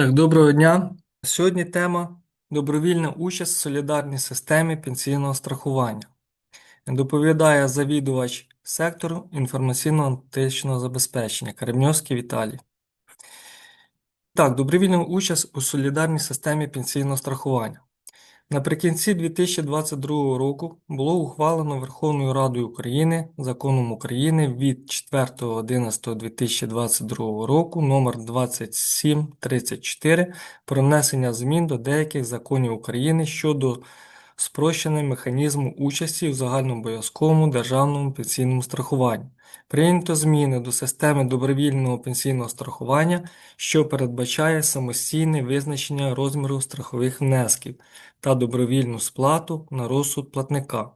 Так, доброго дня. Сьогодні тема добровільна участь в солідарній системі пенсійного страхування. Доповідає завідувач сектору інформаційно-античного забезпечення Кремньовський Віталій. Так, добровільна участь у солідарній системі пенсійного страхування. Наприкінці 2022 року було ухвалено Верховною Радою України Законом України від 4.11.2022 року номер 2734 про внесення змін до деяких законів України щодо спрощення механізму участі в загальнообов'язковому державному пенсійному страхуванні. Прийнято зміни до системи добровільного пенсійного страхування, що передбачає самостійне визначення розміру страхових внесків та добровільну сплату на розсуд платника.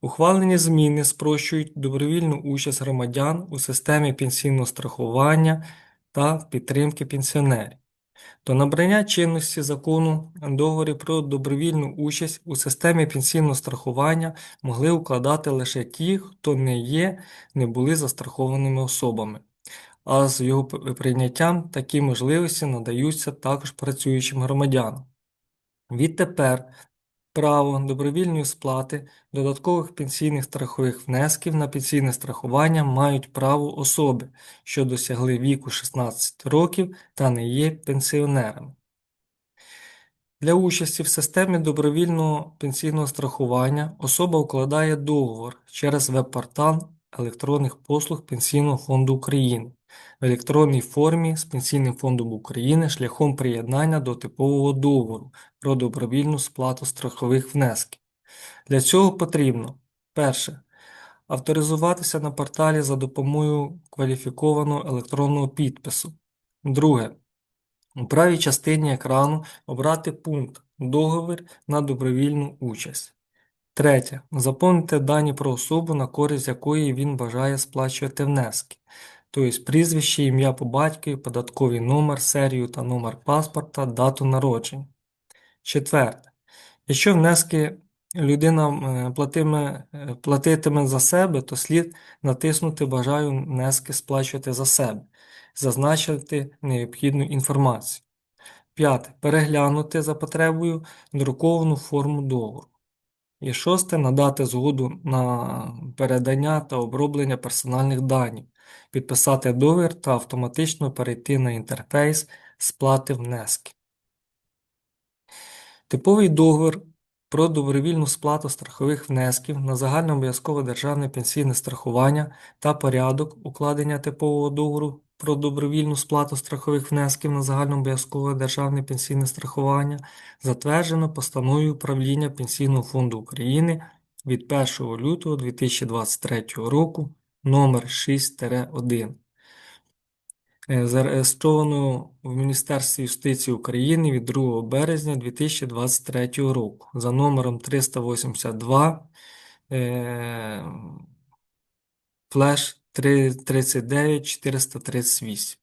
Ухвалені зміни спрощують добровільну участь громадян у системі пенсійного страхування та підтримки пенсіонерів. До набрання чинності закону договори про добровільну участь у системі пенсійного страхування могли укладати лише ті, хто не є, не були застрахованими особами. А з його прийняттям такі можливості надаються також працюючим громадянам. Відтепер право добровільної сплати додаткових пенсійних страхових внесків на пенсійне страхування мають право особи, що досягли віку 16 років та не є пенсіонерами. Для участі в системі добровільного пенсійного страхування особа укладає договор через веб-портал електронних послуг Пенсійного фонду України в електронній формі з Пенсійним фондом України шляхом приєднання до типового договору про добровільну сплату страхових внесків. Для цього потрібно перше. Авторизуватися на порталі за допомогою кваліфікованого електронного підпису. Друге. У правій частині екрану обрати пункт Договір на добровільну участь. Третє. Заповнити дані про особу, на користь якої він бажає сплачувати внески, тобто прізвище, ім'я по батькові, податковий номер, серію та номер паспорта, дату народження. Четверте. Якщо внески людина платиме, е, платитиме за себе, то слід натиснути Бажаю внески сплачувати за себе, зазначити необхідну інформацію. П'яте. Переглянути за потребою друковану форму договору. І шосте надати згоду на передання та оброблення персональних даних, підписати договір та автоматично перейти на інтерфейс сплати внески. Типовий договір про добровільну сплату страхових внесків на загальнообов'язкове державне пенсійне страхування та порядок укладення типового договору про добровільну сплату страхових внесків на загальнообов'язкове державне пенсійне страхування затверджено постановою Управління Пенсійного фонду України від 1 лютого 2023 року номер 6-1 е, зареєстровано в Міністерстві юстиції України від 2 березня 2023 року. За номером 382 флеш 39 438.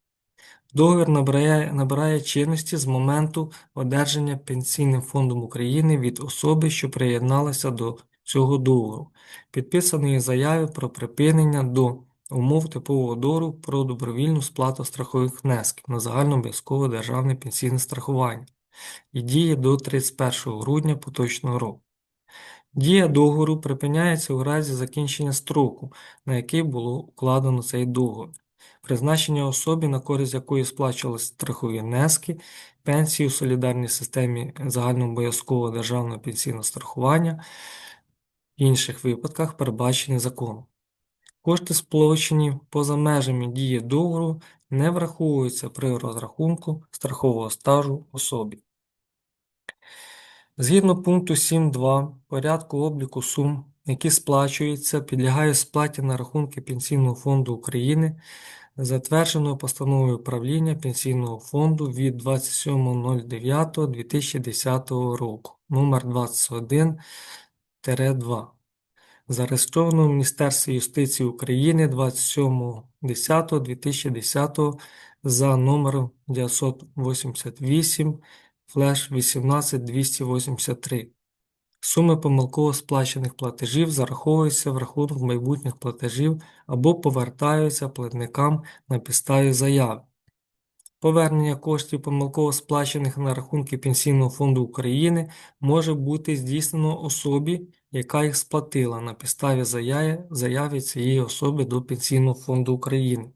Договір набирає, набирає чинності з моменту одержання Пенсійним фондом України від особи, що приєдналася до цього договору, підписаної заяви про припинення до умов типового договору про добровільну сплату страхових внесків на загальнообов'язкове державне пенсійне страхування і діє до 31 грудня поточного року. Дія договору припиняється у разі закінчення строку, на який було укладено цей договір, призначення особі, на користь якої сплачувалися страхові внески, пенсії у солідарній системі загальнообов'язкового державного пенсійного страхування, в інших випадках, передбачені законом. Кошти, сплачені поза межами дії договору, не враховуються при розрахунку страхового стажу особі. Згідно пункту 7.2 порядку обліку сум, які сплачуються, підлягають сплаті на рахунки Пенсійного фонду України, затвердженого постановою управління Пенсійного фонду від 27.09.2010 року номер 21-2, зареєстровано в Міністерстві юстиції України 27.10.2010 за номером 988 флеш 18283. Суми помилково сплачених платежів зараховуються в рахунок майбутніх платежів або повертаються платникам на підставі заяви. Повернення коштів помилково сплачених на рахунки Пенсійного фонду України може бути здійснено особі, яка їх сплатила на підставі заяви, цієї особи до Пенсійного фонду України.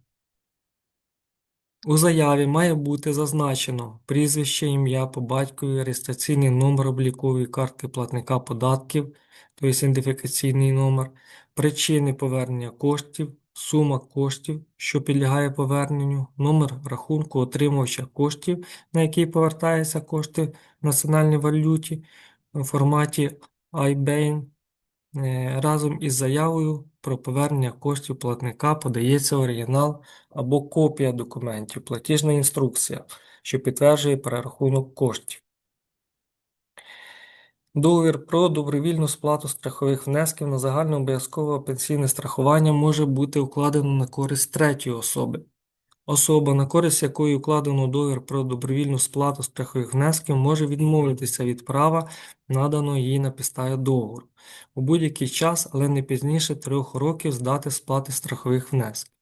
У заяві має бути зазначено прізвище, ім'я по батькові, реєстраційний номер облікової картки платника податків, тобто ідентифікаційний номер, причини повернення коштів, сума коштів, що підлягає поверненню, номер рахунку отримувача коштів, на який повертаються кошти в національній валюті у форматі IBAN. Е, Разом із заявою про повернення коштів платника подається оригінал або копія документів, платіжна інструкція, що підтверджує перерахунок коштів. Договір про добровільну сплату страхових внесків на загальнообов'язкове пенсійне страхування може бути укладено на користь третьої особи. Особа, на користь якої укладено договір про добровільну сплату страхових внесків, може відмовитися від права, наданого їй на підставі договору, у будь-який час, але не пізніше трьох років з дати сплати страхових внесків.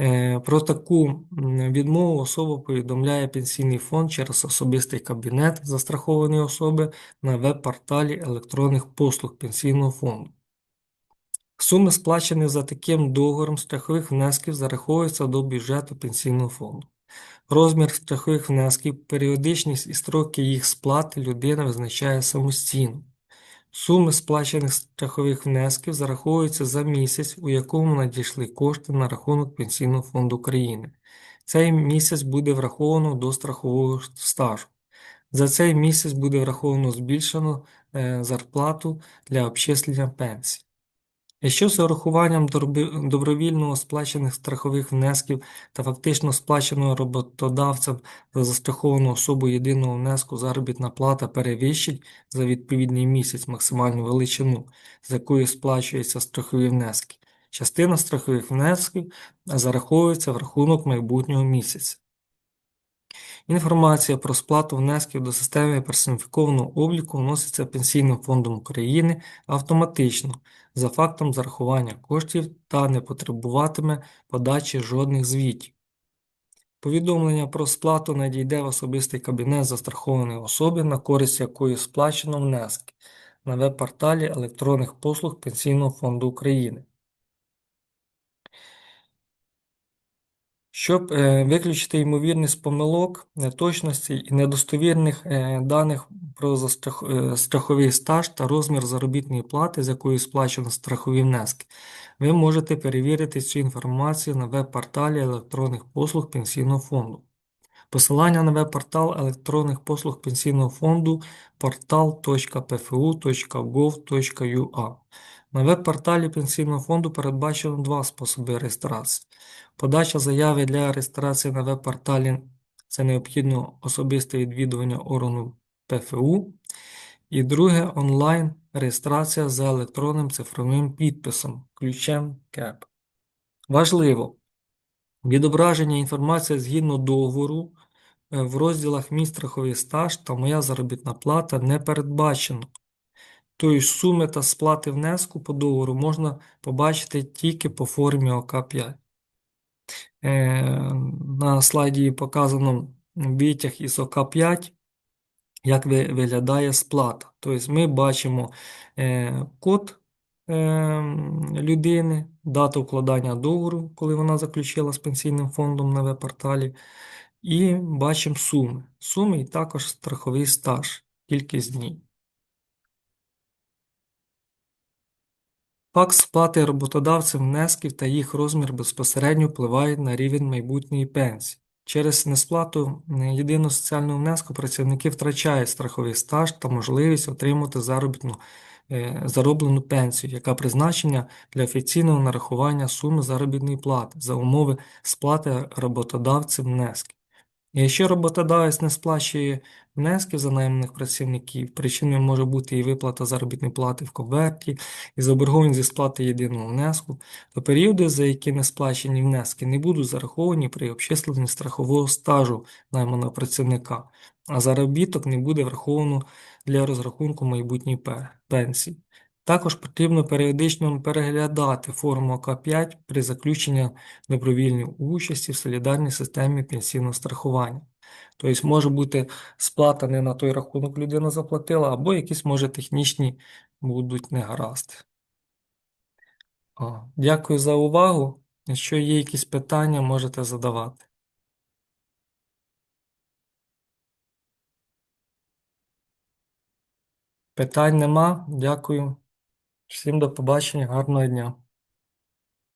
Е, Про таку відмову особа повідомляє Пенсійний фонд через особистий кабінет застрахованої особи на веб-порталі електронних послуг Пенсійного фонду. Суми, сплачені за таким договором страхових внесків, зараховуються до бюджету Пенсійного фонду. Розмір страхових внесків, періодичність і строки їх сплати людина визначає самостійно. Суми сплачених страхових внесків зараховуються за місяць, у якому надійшли кошти на рахунок Пенсійного фонду України. Цей місяць буде враховано до страхового стажу. За цей місяць буде враховано збільшено е, зарплату для обчислення пенсій. Якщо з урахуванням добровільно сплачених страхових внесків та фактично сплаченого роботодавцем за застраховану особу єдиного внеску заробітна плата перевищить за відповідний місяць максимальну величину, з якою сплачуються страхові внески, частина страхових внесків зараховується в рахунок майбутнього місяця. Інформація про сплату внесків до системи персоніфікованого обліку вноситься Пенсійним фондом України автоматично за фактом зарахування коштів та не потребуватиме подачі жодних звітів. Повідомлення про сплату надійде в особистий кабінет застрахованої особи, на користь якої сплачено внески на веб-порталі електронних послуг Пенсійного фонду України. Щоб е, виключити ймовірність помилок, неточностей і недостовірних е, даних про е, страховий стаж та розмір заробітної плати, з якої сплачено страхові внески, ви можете перевірити цю інформацію на веб-порталі електронних послуг Пенсійного фонду. Посилання на веб-портал електронних послуг Пенсійного фонду portal.pfu.gov.ua. На веб-порталі Пенсійного фонду передбачено два способи реєстрації. Подача заяви для реєстрації на веб-порталі це необхідно особисте відвідування органу ПФУ. І друге онлайн реєстрація за електронним цифровим підписом, ключем КЕП. Важливо! Відображення інформації згідно договору е, в розділах Мій страховий стаж та Моя заробітна плата не передбачено. Тобто суми та сплати внеску по договору можна побачити тільки по формі ОК5. Е, На слайді показано витяг із ОК5, як виглядає сплата. Тобто ми бачимо е, код е, людини, дату укладання договору, коли вона заключила з пенсійним фондом на веб-порталі, і бачимо суми. Суми і також страховий стаж, кількість днів. Факт сплати роботодавцем внесків та їх розмір безпосередньо впливають на рівень майбутньої пенсії. Через несплату єдиного соціального внеску працівники втрачають страховий стаж та можливість отримати заробітну, е, зароблену пенсію, яка призначена для офіційного нарахування суми заробітної плати за умови сплати роботодавцем внесків. Якщо роботодавець не сплачує внесків за найманих працівників, причиною може бути і виплата заробітної плати в конверті, і заборгованість зі сплати єдиного внеску, то періоди, за які не сплачені внески, не будуть зараховані при обчисленні страхового стажу найманого працівника, а заробіток не буде враховано для розрахунку майбутньої пенсії. Також потрібно періодично переглядати форму АК5 при заключенні добровільної участі в солідарній системі пенсійного страхування. Тобто може бути сплата не на той рахунок людина заплатила, або якісь, може, технічні будуть негаразди. Дякую за увагу. Якщо є якісь питання, можете задавати. Питань нема. Дякую. Всім до побачення, гарного дня.